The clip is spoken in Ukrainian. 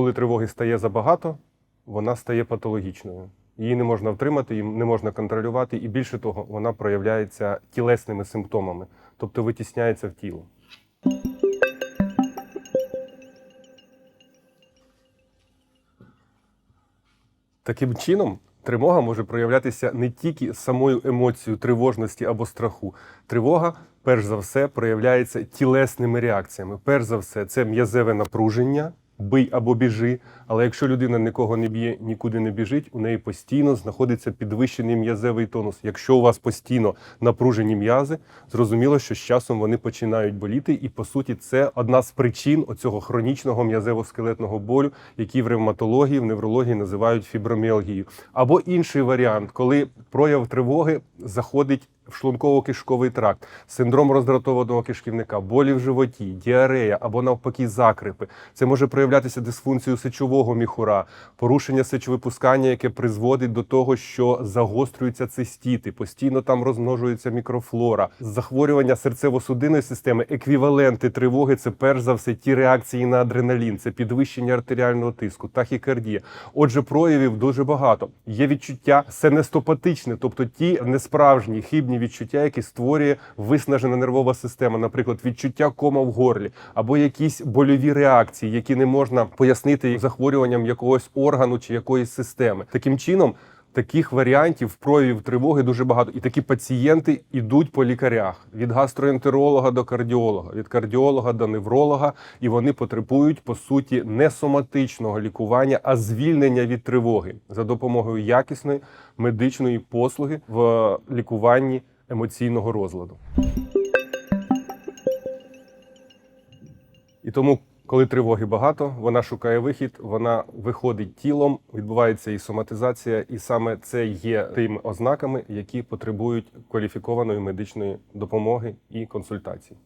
Коли тривоги стає забагато, вона стає патологічною. Її не можна втримати, її не можна контролювати, і більше того, вона проявляється тілесними симптомами, тобто витісняється в тіло. Таким чином, тривога може проявлятися не тільки самою емоцією тривожності або страху. Тривога, перш за все, проявляється тілесними реакціями. Перш за все, це м'язеве напруження. Бий або біжи, але якщо людина нікого не б'є, нікуди не біжить, у неї постійно знаходиться підвищений м'язевий тонус. Якщо у вас постійно напружені м'язи, зрозуміло, що з часом вони починають боліти, і по суті це одна з причин оцього хронічного м'язево-скелетного болю, який в ревматології, в неврології називають фіброміалгією. Або інший варіант, коли прояв тривоги заходить в шлунково-кишковий тракт, синдром роздратованого кишківника, болі в животі, діарея або навпаки закрипи. Це може проявлятися дисфункцією сечового міхура, порушення сечовипускання, яке призводить до того, що загострюються цистіти, постійно там розмножується мікрофлора, захворювання серцево-судинної системи, еквіваленти тривоги це перш за все ті реакції на адреналін, це підвищення артеріального тиску, тахікардія. Отже, проявів дуже багато. Є відчуття сенестопатичне, тобто ті несправжні хибні відчуття, які створює виснажена нервова система, наприклад, відчуття кома в горлі, або якісь больові реакції, які не можна пояснити захворюванням якогось органу чи якоїсь системи. Таким чином. Таких варіантів проявів тривоги дуже багато, і такі пацієнти йдуть по лікарях від гастроентеролога до кардіолога, від кардіолога до невролога, і вони потребують по суті не соматичного лікування, а звільнення від тривоги за допомогою якісної медичної послуги в лікуванні емоційного розладу. І тому, коли тривоги багато, вона шукає вихід, вона виходить тілом, відбувається і соматизація, і саме це є тими ознаками, які потребують кваліфікованої медичної допомоги і консультації.